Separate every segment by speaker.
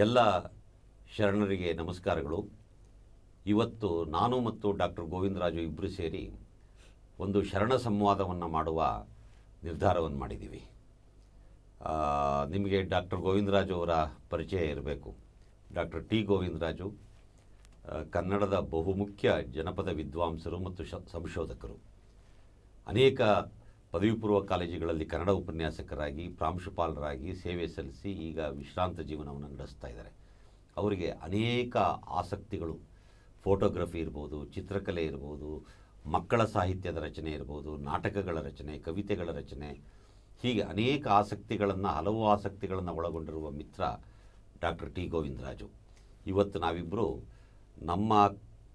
Speaker 1: ಎಲ್ಲ ಶರಣರಿಗೆ ನಮಸ್ಕಾರಗಳು. ಇವತ್ತು ನಾನು ಮತ್ತು ಡಾಕ್ಟರ್ ಗೋವಿಂದರಾಜು ಇಬ್ಬರು ಸೇರಿ ಒಂದು ಶರಣ ಸಂವಾದವನ್ನು ಮಾಡುವ ನಿರ್ಧಾರವನ್ನು ಮಾಡಿದ್ದೀವಿ. ನಿಮಗೆ ಡಾಕ್ಟರ್ ಗೋವಿಂದರಾಜು ಅವರ ಪರಿಚಯ ಇರಬೇಕು. ಡಾಕ್ಟರ್ ಟಿ ಗೋವಿಂದರಾಜು ಕನ್ನಡದ ಬಹುಮುಖ್ಯ ಜನಪದ ವಿದ್ವಾಂಸರು ಮತ್ತು ಸಂಶೋಧಕರು. ಅನೇಕ ಪದವಿ ಪೂರ್ವ ಕಾಲೇಜುಗಳಲ್ಲಿ ಕನ್ನಡ ಉಪನ್ಯಾಸಕರಾಗಿ, ಪ್ರಾಂಶುಪಾಲರಾಗಿ ಸೇವೆ ಸಲ್ಲಿಸಿ ಈಗ ವಿಶ್ರಾಂತ ಜೀವನವನ್ನು ನಡೆಸ್ತಾ ಇದ್ದಾರೆ. ಅವರಿಗೆ ಅನೇಕ ಆಸಕ್ತಿಗಳು. ಫೋಟೋಗ್ರಫಿ ಇರ್ಬೋದು, ಚಿತ್ರಕಲೆ ಇರ್ಬೋದು, ಮಕ್ಕಳ ಸಾಹಿತ್ಯದ ರಚನೆ ಇರ್ಬೋದು, ನಾಟಕಗಳ ರಚನೆ, ಕವಿತೆಗಳ ರಚನೆ. ಹೀಗೆ ಅನೇಕ ಆಸಕ್ತಿಗಳನ್ನು, ಹಲವು ಆಸಕ್ತಿಗಳನ್ನು ಒಳಗೊಂಡಿರುವ ಮಿತ್ರ ಡಾಕ್ಟರ್ ಟಿ ಗೋವಿಂದರಾಜು. ಇವತ್ತು ನಾವಿಬ್ಬರು ನಮ್ಮ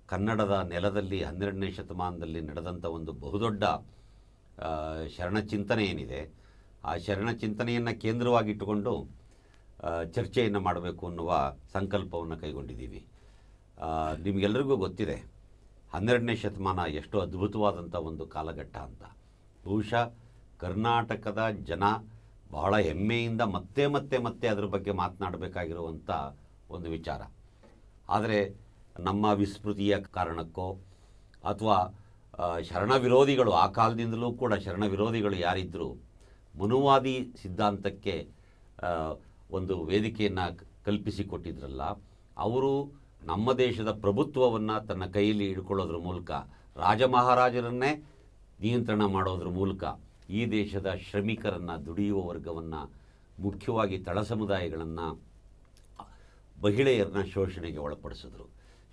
Speaker 1: ಕನ್ನಡದ ನೆಲದಲ್ಲಿ, ಹನ್ನೆರಡನೇ ಶತಮಾನದಲ್ಲಿ ನಡೆದಂಥ ಒಂದು ಬಹುದೊಡ್ಡ ಶರಣ ಚಿಂತನೆ ಏನಿದೆ ಆ ಶರಣ ಚಿಂತನೆಯನ್ನು ಕೇಂದ್ರವಾಗಿಟ್ಟುಕೊಂಡು ಚರ್ಚೆಯನ್ನು ಮಾಡಬೇಕು ಅನ್ನುವ ಸಂಕಲ್ಪವನ್ನು ಕೈಗೊಂಡಿದ್ದೀವಿ. ನಿಮಗೆಲ್ಲರಿಗೂ ಗೊತ್ತಿದೆ, ಹನ್ನೆರಡನೇ ಶತಮಾನ ಎಷ್ಟು ಅದ್ಭುತವಾದಂಥ ಒಂದು ಕಾಲಘಟ್ಟ ಅಂತ. ಬಹುಶಃ ಕರ್ನಾಟಕದ ಜನ ಬಹಳ ಹೆಮ್ಮೆಯಿಂದ ಮತ್ತೆ ಮತ್ತೆ ಮತ್ತೆ ಅದರ ಬಗ್ಗೆ ಮಾತನಾಡಬೇಕಾಗಿರುವಂಥ ಒಂದು ವಿಚಾರ. ಆದರೆ ನಮ್ಮ ವಿಸ್ಮೃತಿಯ ಕಾರಣಕ್ಕೋ ಅಥವಾ ಶರಣ ವಿರೋಧಿಗಳು ಆ ಕಾಲದಿಂದಲೂ ಕೂಡ ಶರಣ ವಿರೋಧಿಗಳು ಯಾರಿದ್ದರೂ ಮನುವಾದಿ ಸಿದ್ಧಾಂತಕ್ಕೆ ಒಂದು ವೇದಿಕೆಯನ್ನು ಕಲ್ಪಿಸಿಕೊಟ್ಟಿದ್ರಲ್ಲ, ಅವರು ನಮ್ಮ ದೇಶದ ಪ್ರಭುತ್ವವನ್ನು ತನ್ನ ಕೈಯಲ್ಲಿ ಹಿಡ್ಕೊಳ್ಳೋದ್ರ ಮೂಲಕ ರಾಜ ಮಹಾರಾಜರನ್ನೇ ನಿಯಂತ್ರಣ ಮಾಡೋದ್ರ ಮೂಲಕ ಈ ದೇಶದ ಶ್ರಮಿಕರನ್ನು, ದುಡಿಯುವ ವರ್ಗವನ್ನು, ಮುಖ್ಯವಾಗಿ ತಳ ಸಮುದಾಯಗಳನ್ನು ಮಹಿಳೆಯರನ್ನ ಶೋಷಣೆಗೆ ಒಳಪಡಿಸಿದ್ರು.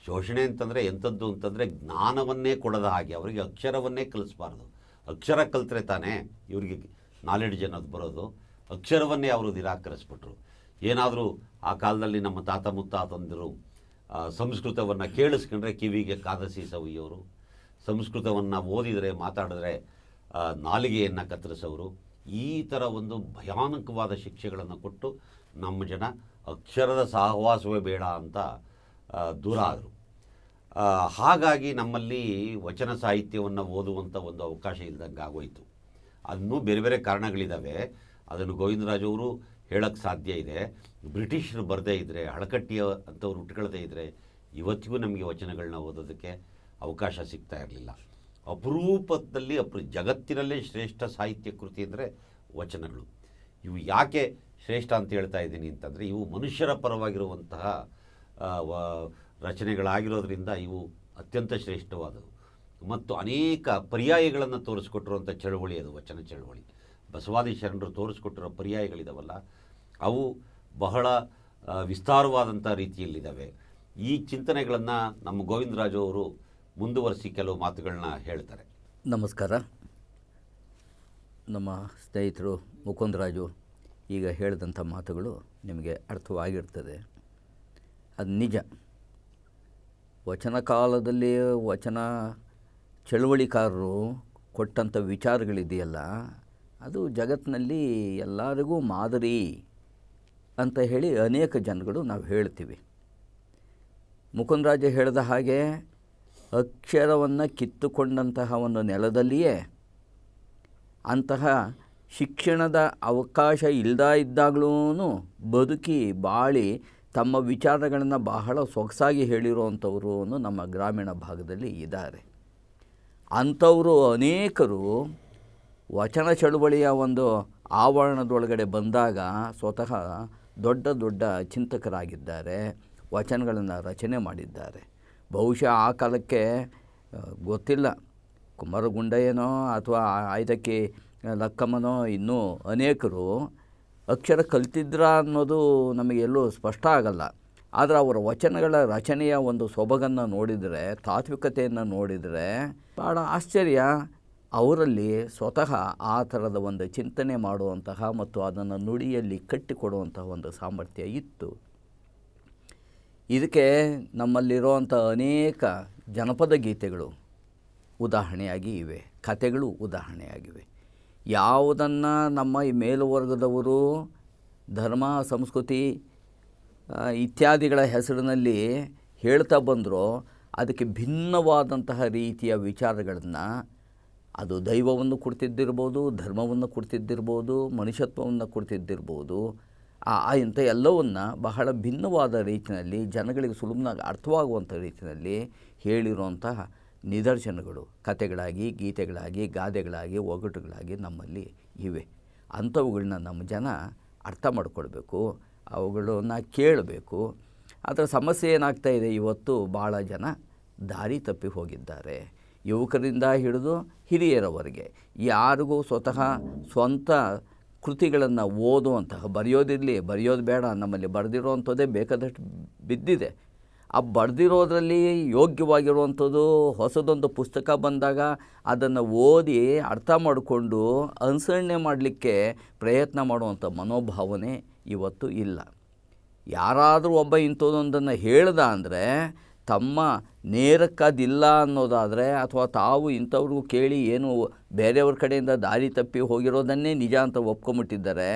Speaker 1: ಶೋಷಣೆ ಅಂತಂದರೆ ಎಂಥದ್ದು ಅಂತಂದರೆ ಜ್ಞಾನವನ್ನೇ ಕೊಡದ ಹಾಗೆ, ಅವರಿಗೆ ಅಕ್ಷರವನ್ನೇ ಕಲಿಸ್ಬಾರ್ದು. ಅಕ್ಷರ ಕಲಿತ್ರೆ ತಾನೇ ಇವರಿಗೆ ನಾಲೆಡ್ಜ್ ಅನ್ನೋದು ಬರೋದು. ಅಕ್ಷರವನ್ನೇ ಅವರು ನಿರಾಕರಿಸ್ಬಿಟ್ರು. ಏನಾದರೂ ಆ ಕಾಲದಲ್ಲಿ ನಮ್ಮ ತಾತ ಮುತ್ತಾತಂದಿರು ಸಂಸ್ಕೃತವನ್ನು ಕೇಳಿಸ್ಕೊಂಡ್ರೆ ಕಿವಿಗೆ ಕಾದಸಿ ಸವಿಯವರು ಸಂಸ್ಕೃತವನ್ನು ಓದಿದರೆ, ಮಾತಾಡಿದ್ರೆ ನಾಲಿಗೆಯನ್ನು ಕತ್ತರಿಸೋರು. ಈ ಥರ ಒಂದು ಭಯಾನಕವಾದ ಶಿಕ್ಷೆಗಳನ್ನು ಕೊಟ್ಟು ನಮ್ಮ ಜನ ಅಕ್ಷರದ ಸಹವಾಸವೇ ಬೇಡ ಅಂತ ದೂರ ಆದರು. ಹಾಗಾಗಿ ನಮ್ಮಲ್ಲಿ ವಚನ ಸಾಹಿತ್ಯವನ್ನು ಓದುವಂಥ ಒಂದು ಅವಕಾಶ ಇಲ್ದಂಗೆ ಆಗೋಯಿತು. ಅದನ್ನೂ ಬೇರೆ ಬೇರೆ ಕಾರಣಗಳಿದ್ದಾವೆ ಅದನ್ನು ಗೋವಿಂದರಾಜವರು ಹೇಳಕ್ಕೆ ಸಾಧ್ಯ ಇದೆ. ಬ್ರಿಟಿಷರು ಬರದೇ ಇದ್ದರೆ ಹಳಕಟ್ಟಿಯ ಅಂಥವ್ರು ಹುಟ್ಕೊಳ್ಳದೇ ಇದ್ದರೆ ಇವತ್ತಿಗೂ ನಮಗೆ ವಚನಗಳನ್ನ ಓದೋದಕ್ಕೆ ಅವಕಾಶ ಸಿಗ್ತಾ ಇರಲಿಲ್ಲ. ಅಪರೂಪದಲ್ಲಿ ಅಪ್ರ, ಜಗತ್ತಿನಲ್ಲೇ ಶ್ರೇಷ್ಠ ಸಾಹಿತ್ಯ ಕೃತಿ ಅಂದರೆ ವಚನಗಳು. ಇವು ಯಾಕೆ ಶ್ರೇಷ್ಠ ಅಂತ ಹೇಳ್ತಾ ಇದ್ದೀನಿ ಅಂತಂದರೆ, ಇವು ಮನುಷ್ಯರ ಪರವಾಗಿರುವಂತಹ ರಚನೆಗಳಾಗಿರೋದ್ರಿಂದ ಇವು ಅತ್ಯಂತ ಶ್ರೇಷ್ಠವಾದವು. ಮತ್ತು ಅನೇಕ ಪರ್ಯಾಯಗಳನ್ನು ತೋರಿಸ್ಕೊಟ್ಟಿರುವಂಥ ಚಳುವಳಿ ಅದು, ವಚನ ಚಳವಳಿ. ಬಸವಾದಿ ಶರಣರು ತೋರಿಸ್ಕೊಟ್ಟಿರೋ ಪರ್ಯಾಯಗಳಿದಾವಲ್ಲ, ಅವು ಬಹಳ ವಿಸ್ತಾರವಾದಂಥ ರೀತಿಯಲ್ಲಿದ್ದಾವೆ. ಈ ಚಿಂತನೆಗಳನ್ನು ನಮ್ಮ ಗೋವಿಂದರಾಜು ಅವರು ಮುಂದುವರಿಸಿ ಕೆಲವು ಮಾತುಗಳನ್ನ ಹೇಳ್ತಾರೆ.
Speaker 2: ನಮಸ್ಕಾರ. ನಮ್ಮ ಸ್ನೇಹಿತರು ಮುಕುಂದರಾಜು ಈಗ ಹೇಳಿದಂಥ ಮಾತುಗಳು ನಿಮಗೆ ಅರ್ಥವಾಗಿರ್ತದೆ. ಅದು ನಿಜ. ವಚನ ಕಾಲದಲ್ಲಿ, ವಚನ ಚಳುವಳಿಕಾರರು ಕೊಟ್ಟಂಥ ವಿಚಾರಗಳಿದೆಯಲ್ಲ, ಅದು ಜಗತ್ತಿನಲ್ಲಿ ಎಲ್ಲರಿಗೂ ಮಾದರಿ ಅಂತ ಹೇಳಿ ಅನೇಕ ಜನಗಳು ನಾವು ಹೇಳ್ತೀವಿ. ಮುಕುಂದರಾಜ ಹೇಳಿದ ಹಾಗೆ, ಅಕ್ಷರವನ್ನು ಕಿತ್ತುಕೊಂಡಂತಹ ಒಂದು ನೆಲದಲ್ಲಿಯೇ ಅಂತಹ ಶಿಕ್ಷಣದ ಅವಕಾಶ ಇಲ್ಲದ ಇದ್ದಾಗಲೂ ಬದುಕಿ ಬಾಳಿ ತಮ್ಮ ವಿಚಾರಗಳನ್ನು ಬಹಳ ಸೊಗಸಾಗಿ ಹೇಳಿರುವಂಥವರು ನಮ್ಮ ಗ್ರಾಮೀಣ ಭಾಗದಲ್ಲಿ ಇದ್ದಾರೆ. ಅಂಥವರು ಅನೇಕರು ವಚನ ಚಳುವಳಿಯ ಒಂದು ಆವರಣದೊಳಗಡೆ ಬಂದಾಗ ಸ್ವತಃ ದೊಡ್ಡ ದೊಡ್ಡ ಚಿಂತಕರಾಗಿದ್ದಾರೆ, ವಚನಗಳನ್ನು ರಚನೆ ಮಾಡಿದ್ದಾರೆ. ಬಹುಶಃ ಆ ಕಾಲಕ್ಕೆ ಗೊತ್ತಿಲ್ಲ. ಕುಮಾರಗುಂಡಯ್ಯನೋ ಅಥವಾ ಆಯ್ದಕ್ಕಿ ಲಕ್ಕಮ್ಮನೋ ಇನ್ನೂ ಅನೇಕರು ಅಕ್ಷರ ಕಲ್ತಿದ್ರ ಅನ್ನೋದು ನಮಗೆಲ್ಲೂ ಸ್ಪಷ್ಟ ಆಗಲ್ಲ. ಆದರೆ ಅವರ ವಚನಗಳ ರಚನೆಯ ಒಂದು ಸೊಬಗನ್ನು ನೋಡಿದರೆ, ತಾತ್ವಿಕತೆಯನ್ನು ನೋಡಿದರೆ ಭಾಳ ಆಶ್ಚರ್ಯ. ಅವರಲ್ಲಿ ಸ್ವತಃ ಆ ಥರದ ಒಂದು ಚಿಂತನೆ ಮಾಡುವಂತಹ ಮತ್ತು ಅದನ್ನು ನುಡಿಯಲ್ಲಿ ಕಟ್ಟಿಕೊಡುವಂತಹ ಒಂದು ಸಾಮರ್ಥ್ಯ ಇತ್ತು. ಇದಕ್ಕೆ ನಮ್ಮಲ್ಲಿರುವಂಥ ಅನೇಕ ಜನಪದ ಗೀತೆಗಳು ಉದಾಹರಣೆಯಾಗಿ ಇವೆ, ಕಥೆಗಳು ಉದಾಹರಣೆಯಾಗಿವೆ. ಯಾವುದನ್ನು ನಮ್ಮ ಈ ಮೇಲುವರ್ಗದವರು ಧರ್ಮ, ಸಂಸ್ಕೃತಿ ಇತ್ಯಾದಿಗಳ ಹೆಸರಿನಲ್ಲಿ ಹೇಳ್ತಾ ಬಂದರೋ ಅದಕ್ಕೆ ಭಿನ್ನವಾದಂತಹ ರೀತಿಯ ವಿಚಾರಗಳನ್ನು ಅದು ದೈವವನ್ನು ಕೊಡ್ತಿದ್ದಿರ್ಬೋದು, ಧರ್ಮವನ್ನು ಕೊಡ್ತಿದ್ದಿರ್ಬೋದು, ಮನುಷ್ಯತ್ವವನ್ನು ಕೊಡ್ತಿದ್ದಿರ್ಬೋದು ಆ ಇಂಥ ಎಲ್ಲವನ್ನು ಬಹಳ ಭಿನ್ನವಾದ ರೀತಿಯಲ್ಲಿ ಜನಗಳಿಗೆ ಸುಲಭನಾಗಿ ಅರ್ಥವಾಗುವಂಥ ರೀತಿಯಲ್ಲಿ ಹೇಳಿರುವಂತಹ ನಿದರ್ಶನಗಳು, ಕತೆಗಳಾಗಿ, ಗೀತೆಗಳಾಗಿ, ಗಾದೆಗಳಾಗಿ, ಒಗಟುಗಳಾಗಿ ನಮ್ಮಲ್ಲಿ ಇವೆ. ಅಂಥವುಗಳನ್ನ ನಮ್ಮ ಜನ ಅರ್ಥ ಮಾಡಿಕೊಳ್ಬೇಕು, ಅವುಗಳನ್ನ ಕೇಳಬೇಕು. ಅದರ ಸಮಸ್ಯೆ ಏನಾಗ್ತಾ ಇದೆ ಇವತ್ತು ಭಾಳ ಜನ ದಾರಿ ತಪ್ಪಿ ಹೋಗಿದ್ದಾರೆ. ಯುವಕರಿಂದ ಹಿಡಿದು ಹಿರಿಯರವರೆಗೆ. ಯಾರಿಗೂ ಸ್ವತಃ ಸ್ವಂತ ಕೃತಿಗಳನ್ನು ಓದುವಂತಹ, ಬರೆಯೋದಿರಲಿ, ಬರೆಯೋದು ಬೇಡ, ನಮ್ಮಲ್ಲಿ ಬರೆದಿರೋವಂಥದ್ದೇ ಬೇಕಾದಷ್ಟು ಬಿದ್ದಿದೆ. ಆ ಬರೆದಿರೋದ್ರಲ್ಲಿ ಯೋಗ್ಯವಾಗಿರುವಂಥದ್ದು ಹೊಸದೊಂದು ಪುಸ್ತಕ ಬಂದಾಗ ಅದನ್ನು ಓದಿ ಅರ್ಥ ಮಾಡಿಕೊಂಡು ಅನುಸರಣೆ ಮಾಡಲಿಕ್ಕೆ ಪ್ರಯತ್ನ ಮಾಡುವಂಥ ಮನೋಭಾವನೆ ಇವತ್ತು ಇಲ್ಲ. ಯಾರಾದರೂ ಒಬ್ಬ ಇಂಥದ್ದೊಂದನ್ನು ಹೇಳ್ದ ಅಂದರೆ ತಮ್ಮ ನೇರಕ್ಕದಿಲ್ಲ ಅನ್ನೋದಾದರೆ ಅಥವಾ ತಾವು ಇಂಥವ್ರಿಗೂ ಕೇಳಿ ಏನು ಬೇರೆಯವ್ರ ಕಡೆಯಿಂದ ದಾರಿ ತಪ್ಪಿ ಹೋಗಿರೋದನ್ನೇ ನಿಜ ಅಂತ ಒಪ್ಕೊಂಬಿಟ್ಟಿದ್ದಾರೆ,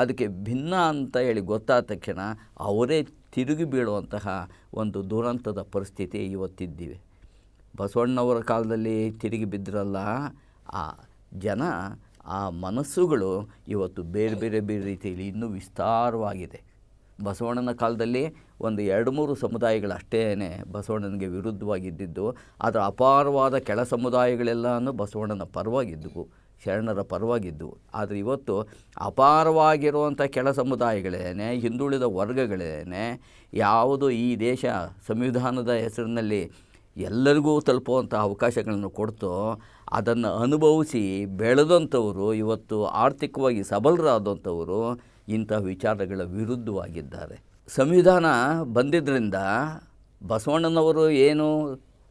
Speaker 2: ಅದಕ್ಕೆ ಭಿನ್ನ ಅಂತ ಹೇಳಿ ಗೊತ್ತಾದ ತಕ್ಷಣ ಅವರೇ ತಿರುಗಿ ಬೀಳುವಂತಹ ಒಂದು ದುರಂತದ ಪರಿಸ್ಥಿತಿ ಇವತ್ತಿದ್ದೀವಿ. ಬಸವಣ್ಣವರ ಕಾಲದಲ್ಲಿ ತಿರುಗಿ ಬಿದ್ದರಲ್ಲ, ಆ ಜನ, ಆ ಮನಸ್ಸುಗಳು ಇವತ್ತು ಬೇರೆ ಬೇರೆ ಬೇರೆ ರೀತಿಯಲ್ಲಿ ಇನ್ನೂ ವಿಸ್ತಾರವಾಗಿದೆ. ಬಸವಣ್ಣನ ಕಾಲದಲ್ಲಿ ಒಂದು ಎರಡು ಮೂರು ಸಮುದಾಯಗಳು ಅಷ್ಟೇ ಬಸವಣ್ಣನಿಗೆ ವಿರುದ್ಧವಾಗಿದ್ದಿದ್ದು ಅದರ ಅಪಾರವಾದ ಕೆಳ ಸಮುದಾಯಗಳೆಲ್ಲನೂ ಬಸವಣ್ಣನ ಪರವಾಗಿದ್ದವು. ಶರಣರ ಪರವಾಗಿದ್ದವು ಆದರೆ ಇವತ್ತು ಅಪಾರವಾಗಿರುವಂಥ ಕೆಳ ಸಮುದಾಯಗಳೇನೆ, ಹಿಂದುಳಿದ ವರ್ಗಗಳೇನೆ, ಯಾವುದು ಈ ದೇಶ ಸಂವಿಧಾನದ ಹೆಸರಿನಲ್ಲಿ ಎಲ್ಲರಿಗೂ ತಲುಪುವಂಥ ಅವಕಾಶಗಳನ್ನು ಕೊಡ್ತು, ಅದನ್ನು ಅನುಭವಿಸಿ ಬೆಳೆದಂಥವರು, ಇವತ್ತು ಆರ್ಥಿಕವಾಗಿ ಸಬಲರಾದಂಥವರು ಇಂಥ ವಿಚಾರಗಳ ವಿರುದ್ಧವಾಗಿದ್ದಾರೆ. ಸಂವಿಧಾನ ಬಂದಿದ್ದರಿಂದ ಬಸವಣ್ಣನವರು ಏನು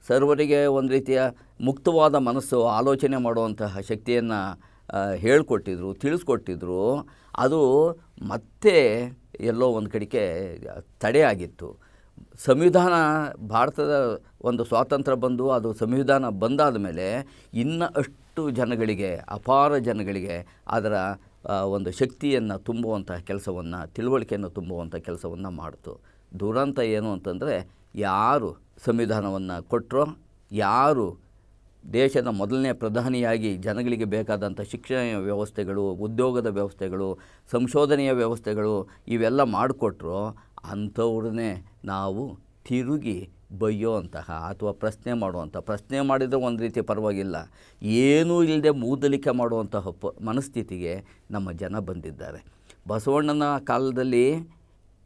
Speaker 2: ಸರ್ವರಿಗೆ ಒಂದು ರೀತಿಯ ಮುಕ್ತವಾದ ಮನಸ್ಸು, ಆಲೋಚನೆ ಮಾಡುವಂತಹ ಶಕ್ತಿಯನ್ನು ಹೇಳಿಕೊಟ್ಟಿದ್ರು, ತಿಳಿಸ್ಕೊಟ್ಟಿದ್ರು. ಅದು ಮತ್ತೆ ಎಲ್ಲೋ ಒಂದು ಕಡೆಗೆ ತಡೆಯಾಗಿತ್ತು ಸಂವಿಧಾನ, ಭಾರತದ ಒಂದು ಸ್ವಾತಂತ್ರ್ಯ ಬಂದು ಅದು ಸಂವಿಧಾನ ಬಂದಾದ ಮೇಲೆ ಇನ್ನು ಅಷ್ಟು ಜನಗಳಿಗೆ, ಅಪಾರ ಜನಗಳಿಗೆ ಅದರ ಒಂದು ಶಕ್ತಿಯನ್ನು ತುಂಬುವಂತಹ ಕೆಲಸವನ್ನು, ತಿಳುವಳಿಕೆಯನ್ನು ತುಂಬುವಂಥ ಕೆಲಸವನ್ನು ಮಾಡ್ತು. ದುರಂತ ಏನು ಅಂತಂದರೆ ಯಾರು ಸಂವಿಧಾನವನ್ನು ಕೊಟ್ಟರೋ ಯಾರು ದೇಶದ ಮೊದಲನೇ ಪ್ರಧಾನಿಯಾಗಿ ಜನಗಳಿಗೆ ಬೇಕಾದಂಥ ಶಿಕ್ಷಣ ವ್ಯವಸ್ಥೆಗಳು, ಉದ್ಯೋಗದ ವ್ಯವಸ್ಥೆಗಳು, ಸಂಶೋಧನೆಯ ವ್ಯವಸ್ಥೆಗಳು ಇವೆಲ್ಲ ಮಾಡಿಕೊಟ್ರೋ, ಅಂಥವ್ರನ್ನೇ ನಾವು ತಿರುಗಿ ಬೈಯೋಂತಹ ಅಥವಾ ಪ್ರಶ್ನೆ ಮಾಡುವಂಥ, ಪ್ರಶ್ನೆ ಮಾಡಿದರೆ ಒಂದು ರೀತಿ ಪರವಾಗಿಲ್ಲ. ಏನೂ ಇಲ್ಲದೆ ಮೂದಲಿಕೆ ಮಾಡುವಂತಹ ಪ ಮನಸ್ಥಿತಿಗೆ ನಮ್ಮ ಜನ ಬಂದಿದ್ದಾರೆ. ಬಸವಣ್ಣನ ಕಾಲದಲ್ಲಿ,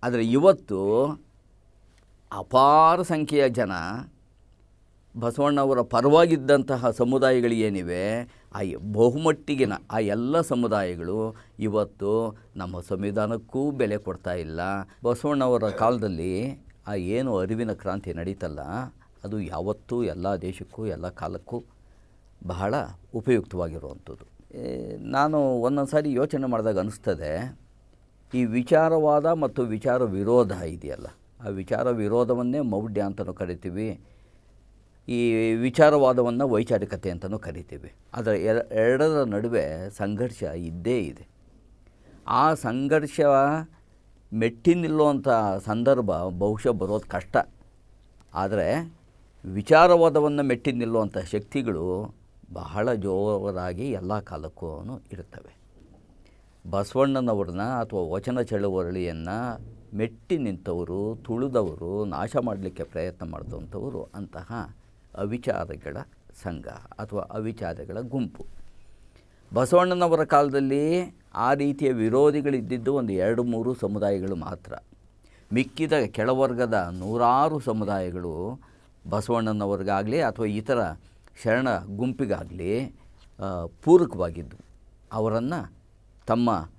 Speaker 2: ಆದರೆ ಇವತ್ತು ಅಪಾರ ಸಂಖ್ಯೆಯ ಜನ ಬಸವಣ್ಣವರ ಪರವಾಗಿದ್ದಂತಹ ಸಮುದಾಯಗಳು ಏನಿವೆ ಆ ಬಹುಮಟ್ಟಿಗಿನ ಆ ಎಲ್ಲ ಸಮುದಾಯಗಳು ಇವತ್ತು ನಮ್ಮ ಸಂವಿಧಾನಕ್ಕೂ ಬೆಲೆ ಕೊಡ್ತಾ ಇಲ್ಲ. ಬಸವಣ್ಣವರ ಕಾಲದಲ್ಲಿ ಆ ಏನು ಅರಿವಿನ ಕ್ರಾಂತಿ ನಡೀತಲ್ಲ, ಅದು ಯಾವತ್ತೂ ಎಲ್ಲ ದೇಶಕ್ಕೂ, ಎಲ್ಲ ಕಾಲಕ್ಕೂ ಬಹಳ ಉಪಯುಕ್ತವಾಗಿರುವಂಥದ್ದು. ನಾನು ಒಂದೊಂದು ಸಾರಿ ಯೋಚನೆ ಮಾಡಿದಾಗ ಅನ್ನಿಸ್ತದೆ ಈ ವಿಚಾರವಾದ ಮತ್ತು ವಿಚಾರ ವಿರೋಧ ಇದೆಯಲ್ಲ ಆ ವಿಚಾರ ವಿರೋಧವನ್ನೇ ಮೌಢ್ಯ ಅಂತಲೂ ಕರಿತೀವಿ. ಈ ವಿಚಾರವಾದವನ್ನು ವೈಚಾರಿಕತೆ ಅಂತಲೂ ಕರಿತೀವಿ. ಅದರ ಎರ- ಎರಡರ ನಡುವೆ ಸಂಘರ್ಷ ಇದ್ದೇ ಇದೆ. ಆ ಸಂಘರ್ಷ ಮೆಟ್ಟಿ ನಿಲ್ಲುವಂಥ ಸಂದರ್ಭ ಬಹುಶಃ ಬರೋದು ಕಷ್ಟ. ಆದರೆ ವಿಚಾರವಾದವನ್ನು ಮೆಟ್ಟಿ ನಿಲ್ಲುವಂಥ ಶಕ್ತಿಗಳು ಬಹಳ ಜೋರಾಗಿ ಎಲ್ಲ ಕಾಲಕ್ಕೂ ಇರುತ್ತವೆ. ಬಸವಣ್ಣನವ್ರನ್ನ ಅಥವಾ ವಚನ ಚಳುವಳಿಯನ್ನು ಮೆಟ್ಟಿ ನಿಂತವರು, ತುಳಿದವರು, ನಾಶ ಮಾಡಲಿಕ್ಕೆ ಪ್ರಯತ್ನ ಮಾಡಿದಂಥವರು ಅಂತಹ ಅವಿಚಾರಗಳ ಸಂಘ ಅಥವಾ ಅವಿಚಾರಗಳ ಗುಂಪು. ಬಸವಣ್ಣನವರ ಕಾಲದಲ್ಲಿ ಆ ರೀತಿಯ ವಿರೋಧಿಗಳಿದ್ದಿದ್ದು ಒಂದು ಎರಡು ಮೂರು ಸಮುದಾಯಗಳು ಮಾತ್ರ. ಮಿಕ್ಕಿದ ಕೆಳವರ್ಗದ ನೂರಾರು ಸಮುದಾಯಗಳು ಬಸವಣ್ಣನವ್ರಿಗಾಗಲಿ ಅಥವಾ ಇತರ ಶರಣ ಗುಂಪಿಗಾಗಲಿ ಪೂರಕವಾಗಿದ್ದವು ಅವರನ್ನು ತಮ್ಮ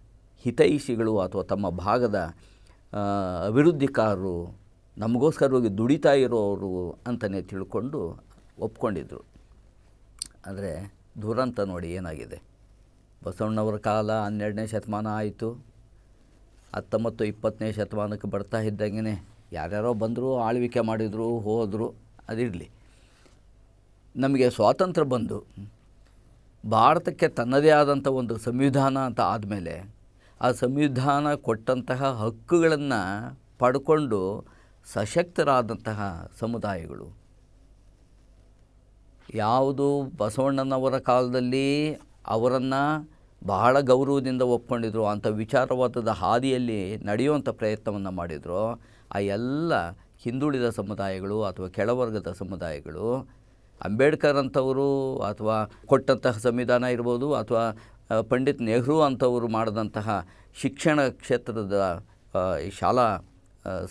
Speaker 2: ಹಿತೈಷಿಗಳು ಅಥವಾ ತಮ್ಮ ಭಾಗದ ಅಭಿವೃದ್ಧಿಕಾರರು ನಮಗೋಸ್ಕರವಾಗಿ ದುಡಿತಾ ಇರೋರು ಅಂತಲೇ ತಿಳ್ಕೊಂಡು ಒಪ್ಕೊಂಡಿದ್ರು. ಆದರೆ ದುರಂತ ನೋಡಿ ಏನಾಗಿದೆ? ಬಸವಣ್ಣವರ ಕಾಲ ಹನ್ನೆರಡನೇ ಶತಮಾನ ಆಯಿತು. ಹತ್ತೊಂಬತ್ತು ಇಪ್ಪತ್ತನೇ ಶತಮಾನಕ್ಕೆ ಬರ್ತಾ ಇದ್ದಂಗೆ ಯಾರ್ಯಾರೋ ಬಂದರು ಆಳ್ವಿಕೆ ಮಾಡಿದರು, ಹೋದರು, ಅದಿರಲಿ. ನಮಗೆ ಸ್ವಾತಂತ್ರ್ಯ ಬಂದು ಭಾರತಕ್ಕೆ ತನ್ನದೇ ಆದಂಥ ಒಂದು ಸಂವಿಧಾನ ಅಂತ ಆದಮೇಲೆ ಆ ಸಂವಿಧಾನ ಕೊಟ್ಟಂತಹ ಹಕ್ಕುಗಳನ್ನು ಪಡ್ಕೊಂಡು ಸಶಕ್ತರಾದಂತಹ ಸಮುದಾಯಗಳು. ಯಾವುದು ಬಸವಣ್ಣನವರ ಕಾಲದಲ್ಲಿ ಅವರನ್ನು ಬಹಳ ಗೌರವದಿಂದ ಒಪ್ಕೊಂಡಿದ್ರು ಅಂಥ ವಿಚಾರವಾದದ ಹಾದಿಯಲ್ಲಿ ನಡೆಯುವಂಥ ಪ್ರಯತ್ನವನ್ನು ಮಾಡಿದರು. ಆ ಎಲ್ಲ ಹಿಂದುಳಿದ ಸಮುದಾಯಗಳು ಅಥವಾ ಕೆಳವರ್ಗದ ಸಮುದಾಯಗಳು, ಅಂಬೇಡ್ಕರ್ ಅಂಥವರು ಅಥವಾ ಕೊಟ್ಟಂತಹ ಸಂವಿಧಾನ ಇರ್ಬೋದು ಅಥವಾ ಪಂಡಿತ್ ನೆಹರು ಅಂಥವರು ಮಾಡಿದಂತಹ ಶಿಕ್ಷಣ ಕ್ಷೇತ್ರದ ಶಾಲಾ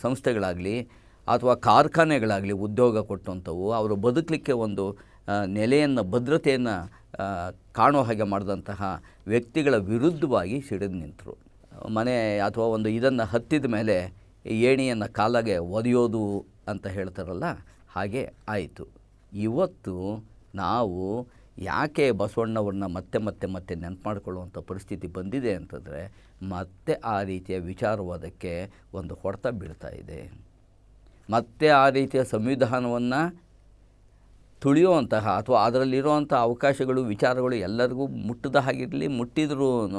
Speaker 2: ಸಂಸ್ಥೆಗಳಾಗಲಿ ಅಥವಾ ಕಾರ್ಖಾನೆಗಳಾಗಲಿ ಉದ್ಯೋಗ ಕೊಟ್ಟಂಥವು, ಅವರು ಬದುಕಲಿಕ್ಕೆ ಒಂದು ನೆಲೆಯನ್ನು, ಭದ್ರತೆಯನ್ನು ಕಾಣೋ ಹಾಗೆ ಮಾಡಿದಂತಹ ವ್ಯಕ್ತಿಗಳ ವಿರುದ್ಧವಾಗಿ ಸಿಡಿದು ನಿಂತರು. ಮನೆ ಅಥವಾ ಒಂದು ಇದನ್ನು ಹತ್ತಿದ ಮೇಲೆ ಏಣಿಯನ್ನು ಕಾಲಾಗೆ ಒದೆಯೋದು ಅಂತ ಹೇಳ್ತಾರಲ್ಲ, ಹಾಗೆ ಆಯಿತು. ಇವತ್ತು ನಾವು ಯಾಕೆ ಬಸವಣ್ಣವ್ರನ್ನ ಮತ್ತೆ ಮತ್ತೆ ಮತ್ತೆ ನೆನಪು ಮಾಡಿಕೊಳ್ಳುವಂಥ ಪರಿಸ್ಥಿತಿ ಬಂದಿದೆ ಅಂತಂದರೆ ಮತ್ತೆ ಆ ರೀತಿಯ ವಿಚಾರವಾದಕ್ಕೆ ಒಂದು ಹೊಡೆತ ಬೀಳ್ತಾ ಇದೆ. ಮತ್ತೆ ಆ ರೀತಿಯ ಸಂವಿಧಾನವನ್ನು ತುಳಿಯುವಂತಹ ಅಥವಾ ಅದರಲ್ಲಿರುವಂಥ ಅವಕಾಶಗಳು, ವಿಚಾರಗಳು ಎಲ್ಲರಿಗೂ ಮುಟ್ಟದ ಹಾಗಿರಲಿ ಮುಟ್ಟಿದ್ರೂ